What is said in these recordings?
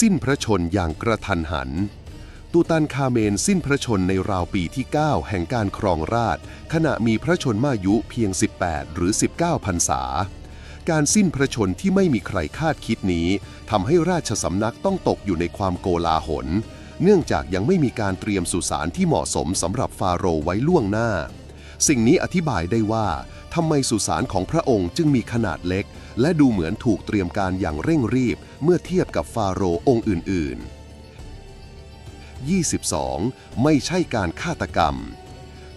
สิ้นพระชนอย่างกระทันหัน ตูตันคาเมนสิ้นพระชนในราวปีที่ 9 แห่งการครองราช ขณะมีพระชนมายุเพียง 18 หรือ 19พรรษา การสิ้นพระชนที่ไม่มีใครคาดคิดนี้ทำให้ราชสำนักต้องตกอยู่ในความโกลาหล เนื่องจากยังไม่มีการเตรียมสุสานที่เหมาะสมสำหรับฟาโรห์ไว้ล่วงหน้า สิ่งนี้อธิบายได้ว่าทำไมสุสานของพระองค์จึงมีขนาดเล็ก และดูเหมือนถูกเตรียมการอย่างเร่งรีบเมื่อเทียบกับฟาโรห์องค์อื่น ๆ 22. ไม่ใช่การฆาตกรรม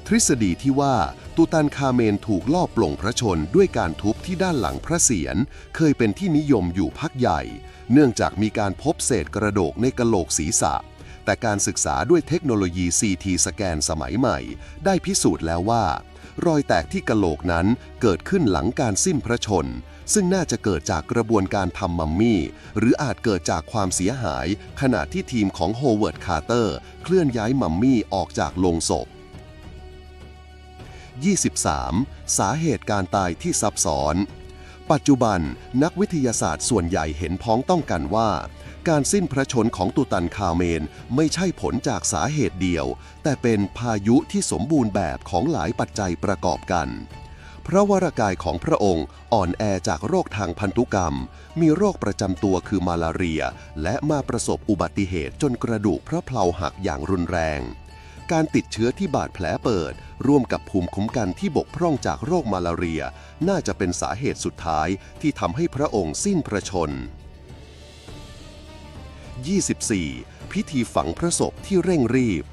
ทฤษฎีที่ว่าตูตันคาเมนถูกลอบปลงพระชนด้วยการทุบที่ด้านหลังพระเศียรเคยเป็นที่นิยมอยู่พักใหญ่ เนื่องจากมีการพบเศษกระโดกในกะโหลกศีรษะ แต่การศึกษาด้วยเทคโนโลยี CT สแกนสมัยใหม่ ได้พิสูจน์แล้วว่า รอยแตกที่กะโหลกนั้นเกิดขึ้นหลังการสิ้นพระชน ซึ่งน่าจะเกิดจากกระบวนการทำมัมมี่ หรืออาจเกิดจากความเสียหาย ขณะที่ทีมของโฮเวิร์ดคาร์เตอร์เคลื่อนย้ายมัมมี่ออกจากโลงศพ 23. สาเหตุการตายที่ซับซ้อน ปัจจุบันนักวิทยาศาสตร์ส่วนใหญ่เห็นพ้องต้องกันว่า การสิ้นพระชนของตูตันคาเมนไม่ใช่ผลจากสาเหตุเดียว แต่เป็นพายุที่สมบูรณ์แบบของหลายปัจจัยประกอบกัน พระวรากายของพระองค์อ่อนแอจากโรคทางพันธุกรรม มีโรคประจำตัวคือมาลาเรีย และมาประสบอุบัติเหตุจนกระดูกพระเพลาหักอย่างรุนแรง การติดเชื้อที่บาดแผลเปิด ร่วมกับภูมิคุ้มกันที่บกพร่องจากโรคมาลาเรีย น่าจะเป็นสาเหตุสุดท้ายที่ทำให้พระองค์สิ้นพระชน 24. พิธีฝังพระศพที่เร่งรีบ